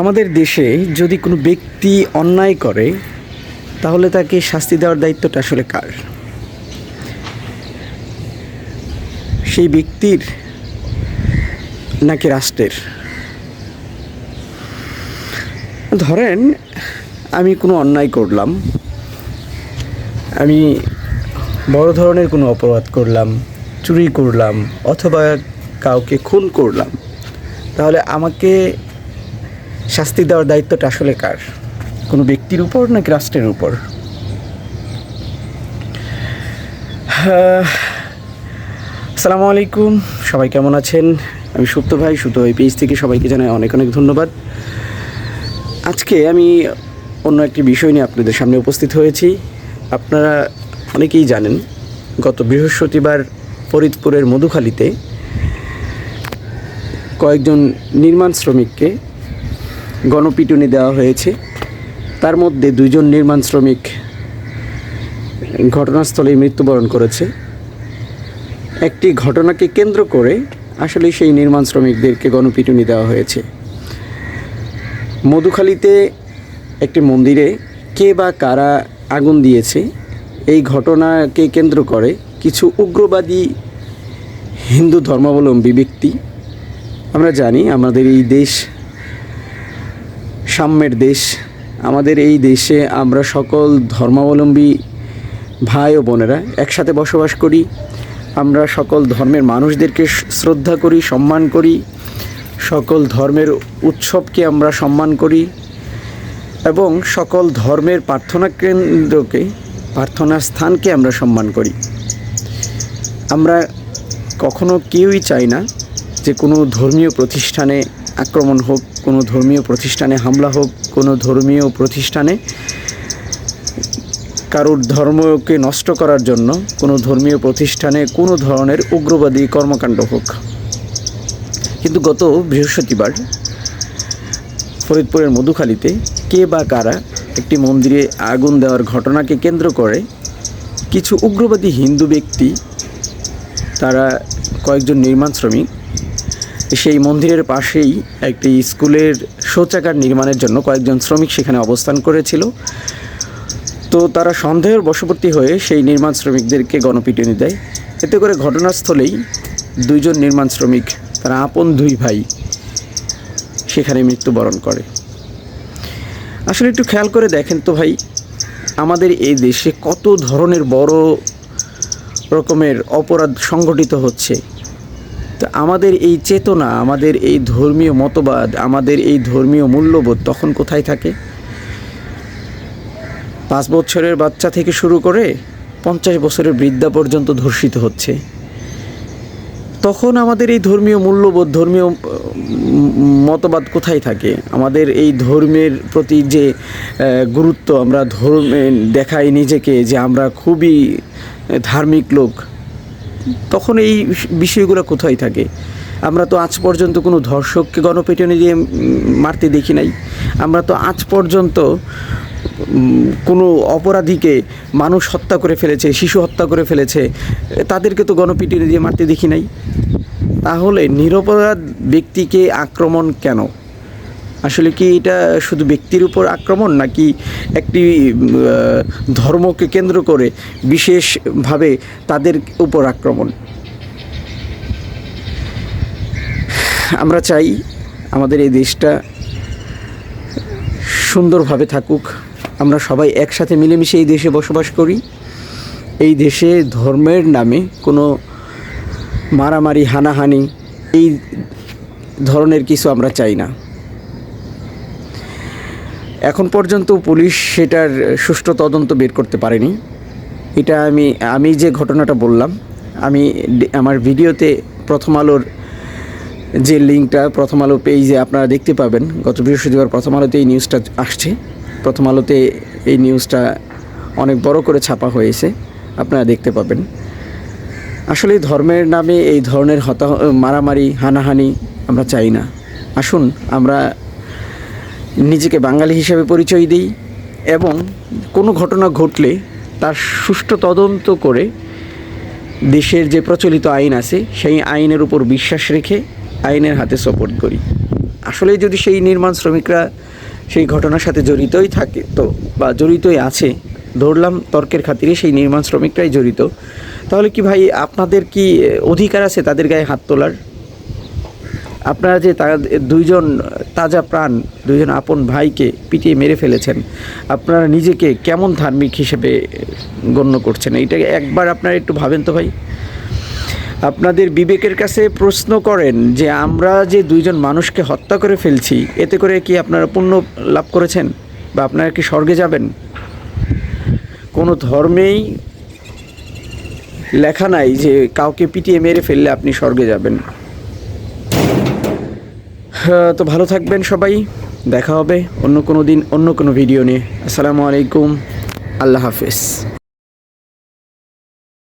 আমাদের দেশে যদি কোনো ব্যক্তি অন্যায় করে, তাহলে তাকে শাস্তি দেওয়ার দায়িত্বটা আসলে কার? সেই ব্যক্তির নাকি রাষ্ট্রের? ধরেন, আমি কোনো অন্যায় করলাম, আমি বড় ধরনের কোনো অপরাধ করলাম, চুরি করলাম, অথবা কাউকে খুন করলাম, তাহলে আমাকে শাস্তি দেওয়ার দায়িত্বটা আসলে কার? কোনো ব্যক্তির উপর নাকি রাষ্ট্রের উপর? আসসালামু আলাইকুম, সবাই কেমন আছেন? আমি সুপ্ত ভাই সুপ্ত ভাই পেজ থেকে সবাইকে জানাই অনেক অনেক ধন্যবাদ। আজকে আমি অন্য একটি বিষয় নিয়ে আপনাদের সামনে উপস্থিত হয়েছি। আপনারা অনেকেই জানেন, গত বৃহস্পতিবার ফরিদপুরের মধুখালীতে কয়েকজন নির্মাণ শ্রমিককে গণপিটুনি দেওয়া হয়েছে। তার মধ্যে দুইজন নির্মাণ শ্রমিক ঘটনাস্থলে মৃত্যুবরণ করেছে। একটি ঘটনাকে কেন্দ্র করে আসলে সেই নির্মাণ শ্রমিকদেরকে গণপিটুনি দেওয়া হয়েছে। মধুখালীতে একটি মন্দিরে কে বা কারা আগুন দিয়েছে, এই ঘটনাকে কেন্দ্র করে কিছু উগ্রবাদী হিন্দু ধর্মাবলম্বী ব্যক্তি, আমরা জানি আমাদের এই দেশ সাম্যের দেশ। আমাদের এই দেশে আমরা সকল ধর্মাবলম্বী ভাই ও বোনেরা একসাথে বসবাস করি। আমরা সকল ধর্মের মানুষদেরকে শ্রদ্ধা করি, সম্মান করি। সকল ধর্মের উৎসবকে আমরা সম্মান করি এবং সকল ধর্মের প্রার্থনা কেন্দ্রকে, প্রার্থনার স্থানকে আমরা সম্মান করি। আমরা কখনো কেউই চাই না যে কোনো ধর্মীয় প্রতিষ্ঠানে আক্রমণ হোক, কোনো ধর্মীয় প্রতিষ্ঠানে হামলা হোক, কোনো ধর্মীয় প্রতিষ্ঠানে কারোর ধর্মকে নষ্ট করার জন্য, কোনো ধর্মীয় প্রতিষ্ঠানে কোনো ধরনের উগ্রবাদী কর্মকাণ্ড হোক। কিন্তু গত বৃহস্পতিবার ফরিদপুরের মধুখালীতে কে বা কারা একটি মন্দিরে আগুন দেওয়ার ঘটনাকে কেন্দ্র করে কিছু উগ্রবাদী হিন্দু ব্যক্তি, তারা কয়েকজন নির্মাণ শ্রমিক সেই মন্দিরের পাশেই একটি স্কুলের শৌচাগার নির্মাণের জন্য কয়েকজন শ্রমিক সেখানে অবস্থান করেছিল। তো তারা সন্দেহের বশবর্তী হয়ে সেই নির্মাণ শ্রমিকদেরকে গণপিটুনি দেয়। এতে করে ঘটনাস্থলেই দুইজন নির্মাণ শ্রমিক, তারা আপন দুই ভাই, সেখানে মৃত্যুবরণ করে। আসলে একটু খেয়াল করে দেখেন তো ভাই, আমাদের এই দেশে কত ধরনের বড় রকমের অপরাধ সংগঠিত হচ্ছে। তো আমাদের এই চেতনা, আমাদের এই ধর্মীয় মতবাদ, আমাদের এই ধর্মীয় মূল্যবোধ তখন কোথায় থাকে? পাঁচ বছরের বাচ্চা থেকে শুরু করে পঞ্চাশ বছরের বৃদ্ধা পর্যন্ত ধর্ষিত হচ্ছে। তখন আমাদের এই ধর্মীয় মূল্যবোধ, ধর্মীয় মতবাদ কোথায় থাকে? আমাদের এই ধর্মের প্রতি যে গুরুত্ব আমরা ধর্মে দেখাই নিজেকে যে আমরা খুবই ধার্মিক লোক তখন এই বিষয়গুলো কোথায় থাকে? আমরা তো আজ পর্যন্ত কোনো ধর্ষককে গণপিটুনি দিয়ে মারতে দেখি নাই। আমরা তো আজ পর্যন্ত কোনো অপরাধীকে মানুষ হত্যা করে ফেলেছে, শিশু হত্যা করে ফেলেছে, তাদেরকে তো গণপিটুনি দিয়ে মারতে দেখি নাই। তাহলে নিরপরাধ ব্যক্তিকে আক্রমণ কেন? আসলে কি এটা শুধু ব্যক্তির উপর আক্রমণ নাকি একটি ধর্মকে কেন্দ্র করে বিশেষভাবে তাদের উপর আক্রমণ? আমরা চাই আমাদের এই দেশটা সুন্দরভাবে থাকুক। আমরা সবাই একসাথে মিলেমিশে এই দেশে বসবাস করি। এই দেশে ধর্মের নামে কোনো মারামারি, হানাহানি, এই ধরনের কিছু আমরা চাই না। এখন পর্যন্ত পুলিশ সেটার সুষ্ঠু তদন্ত বের করতে পারেনি। এটা আমি আমি যে ঘটনাটা বললাম, আমি আমার ভিডিওতে প্রথম আলোর যে লিঙ্কটা, প্রথম আলো পেজে আপনারা দেখতে পাবেন। গত বৃহস্পতিবার প্রথম আলোতে এই নিউজটা আসছে। প্রথম আলোতে এই নিউজটা অনেক বড় করে ছাপা হয়েছে। আপনারা দেখতে পাবেন। আসলে ধর্মের নামে এই ধরনের হতা মারামারি, হানাহানি আমরা চাই না। আসুন, আমরা নিজেকে বাঙালি হিসেবে পরিচয় দিই এবং কোনো ঘটনা ঘটলে তার সুষ্ঠু তদন্ত করে দেশের যে প্রচলিত আইন আছে, সেই আইনের উপর বিশ্বাস রেখে আইনের হাতে সপোর্ট করি। আসলে যদি সেই নির্মাণ শ্রমিকরা সেই ঘটনার সাথে জড়িতই থাকে তো বা জড়িতই আছে, ধরলাম তর্কের খাতিরে সেই নির্মাণ শ্রমিকরাই জড়িত, তাহলে কি ভাই আপনাদের কি অধিকার আছে তাদের গায়ে হাত তোলার? আপনারা যে দুইজন তাজা প্রাণ, দুইজন আপন ভাইকে পিটিয়ে মেরে ফেলেছেন, আপনারা নিজেকে কেমন ধার্মিক হিসেবে গণ্য করছেন? এইটা একবার আপনারা একটু ভাবেন তো ভাই। আপনাদের বিবেকের কাছে প্রশ্ন করেন যে আমরা যে দুইজন মানুষকে হত্যা করে ফেলছি, এতে করে কি আপনারা পুণ্য লাভ করেছেন বা আপনারা কি স্বর্গে যাবেন? কোনো ধর্মেই লেখা নাই যে কাউকে পিটিয়ে মেরে ফেললে আপনি স্বর্গে যাবেন। তো ভালো থাকবেন সবাই। দেখা হবে অন্য কোনো দিন, অন্য কোনো ভিডিও নিয়ে। আসসালামু আলাইকুম। আল্লাহ হাফেজ।